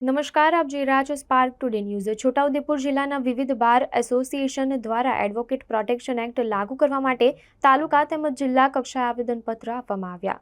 નમસ્કાર, આપ જોઈ રહ્યા છો સ્પાર્ક ટુડે ન્યૂઝ છોટાઉદેપુર જિલ્લાના વિવિધ બાર એસોસિએશન દ્વારા એડવોકેટ પ્રોટેક્શન એક્ટ લાગુ કરવા માટે તાલુકા તેમજ જિલ્લા કક્ષાએ આવેદનપત્ર આપવામાં આવ્યા.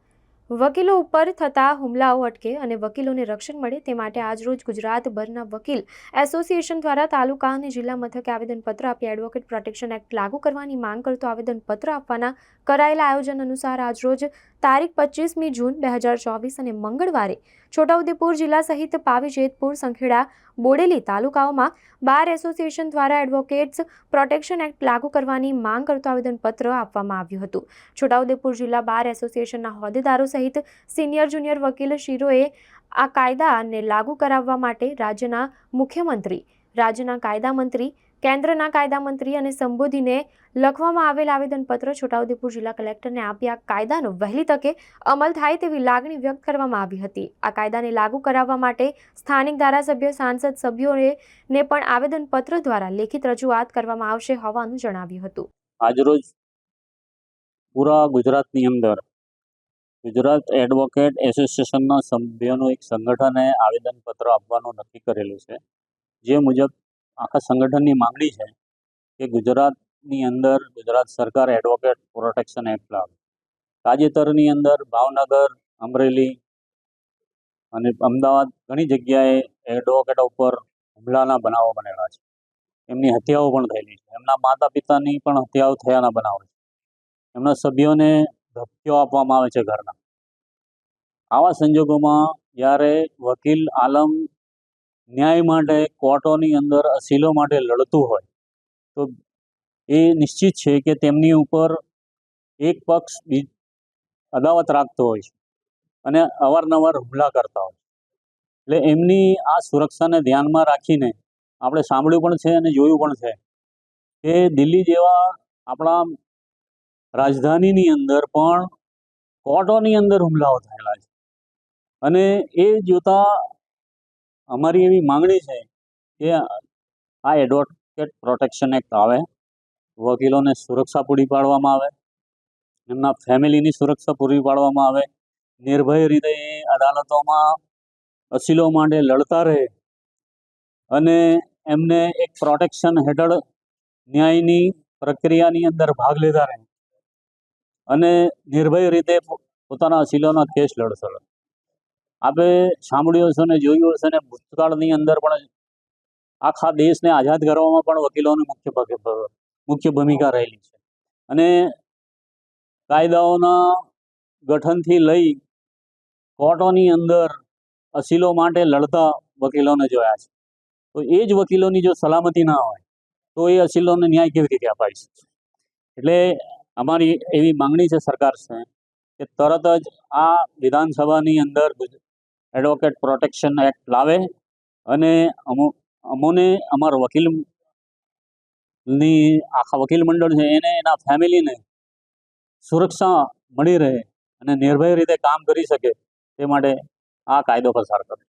વકીલો ઉપર થતા હુમલાઓ અટકે અને વકીલોને રક્ષણ મળે તે માટે આજરોજ ગુજરાતભરના વકીલ એસોસિએશન દ્વારા તાલુકા અને જિલ્લા મથકે આવેદનપત્ર આપી એડવોકેટ પ્રોટેક્શન એક્ટ લાગુ કરવાની માંગ કરતો આવેદનપત્ર આપવાના કરાયેલા આયોજન અનુસાર આજરોજ તારીખ પચીસમી જૂન બે હજાર ચોવીસ અને મંગળવારે છોટાઉદેપુર જિલ્લા સહિત પાવી જેતપુર સંખેડા બોડેલી તાલુકાઓમાં બાર એસોસિએશન દ્વારા એડવોકેટ્સ પ્રોટેક્શન એક્ટ લાગુ કરવાની માંગ કરતો આવેદનપત્ર આપવામાં આવ્યું હતું. છોટાઉદેપુર જિલ્લા બાર એસોસિએશનના હોદ્દેદારો સહિત સિનિયર જુનિયર વકીલ શિરોએ આ કાયદાને લાગુ કરાવવા માટે રાજ્યના મુખ્યમંત્રી, રાજ્યના કાયદા મંત્રી કેન્દ્રના કાયદા મંત્રી અને સંબોધીને લખવામાં આવેલ આવેદનપત્ર છોટાઉદેપુર જિલ્લા કલેક્ટરને આપી કાયદાનો વહેલી તકે અમલ થાય તેવી લાગણી વ્યક્ત કરવામાં આવી હતી. આ કાયદાને લાગુ કરાવવા માટે સ્થાનિક ધારાસભ્ય, સાંસદ સભ્યોને પણ આવેદનપત્ર દ્વારા લેખિત રજૂઆત કરવામાં આવશે હોવાનું જણાવ્યું હતું. આજરોજ પૂરા ગુજરાતની અંદર ગુજરાત એડવોકેટ એસોસિએશનના સભ્યોનું એક સંગઠને આવેદનપત્ર આપવાનું નક્કી કરેલું છે. જે મુજબ આખા સંગઠનની માંગણી છે કે ગુજરાતની અંદર ગુજરાત સરકાર એડવોકેટ પ્રોટેક્શન એક્ટ લાવે. તાજેતરની અંદર ભાવનગર, અમરેલી અને અમદાવાદ ઘણી જગ્યાએ એડવોકેટ ઉપર હુમલાના બનાવો બનેલા છે. એમની હત્યાઓ પણ થયેલી છે. એમના માતા પિતાની પણ હત્યાઓ થયાના બનાવો છે. એમના સભ્યોને ધમકીઓ આપવામાં આવે છે ઘરના. આવા સંજોગોમાં જ્યારે વકીલ આલમ ન્યાય માટે કોર્ટોની અંદર અસીલો માટે લડતું હોય, તો એ નિશ્ચિત છે કે તેમની ઉપર એક પક્ષ અદાવત રાખતો હોય છે અને અવારનવાર હુમલા કરતા હોય એટલે એમની આ સુરક્ષાને ધ્યાનમાં રાખીને આપણે સાંભળ્યું પણ છે અને જોયું પણ છે કે દિલ્હી જેવા આપણા રાજધાનીની અંદર પણ કોર્ટોની અંદર હુમલાઓ થયેલા છે. અને એ જોતા અમારી એવી માંગણી છે કે આ એડવોકેટ પ્રોટેક્શન એક્ટ આવે, વકીલોને સુરક્ષા પૂરી પાડવામાં આવે, એમના ફેમિલીની સુરક્ષા પૂરી પાડવામાં આવે, નિર્ભય રીતે એ અદાલતોમાં અસીલો માટે લડતા રહે અને એમને એક પ્રોટેક્શન હેઠળ ન્યાયની પ્રક્રિયાની અંદર ભાગ લેતા રહે. અને નિર્ભય રીતે પોતાના અસીલોના કેસ લડશે. આપણે સાંભળ્યું હશે ને જોયું હશે ને ભૂતકાળની અંદર પણ આખા દેશને આઝાદ કરવામાં પણ વકીલોની મુખ્ય મુખ્ય ભૂમિકા રહેલી છે. અને કાયદાઓના ગઠનથી લઈ કોર્ટોની અંદર અસીલો માટે લડતા વકીલોને જોયા છે. તો એ જ વકીલોની જો સલામતી ના હોય, તો એ અસીલોને ન્યાય કેવી રીતે અપાઈ શકશે એટલે અમારી એવી માંગણી છે સરકાર છે કે તરત જ આ વિધાનસભાની અંદર એડવોકેટ પ્રોટેક્શન એક્ટ લાવે અને અમો અમોને અમારા વકીલની આખા વકીલ મંડળ છે, એને એના ફેમિલીને સુરક્ષા મળી રહે અને નિર્ભય રીતે કામ કરી શકે તે માટે આ કાયદો પસાર કરે.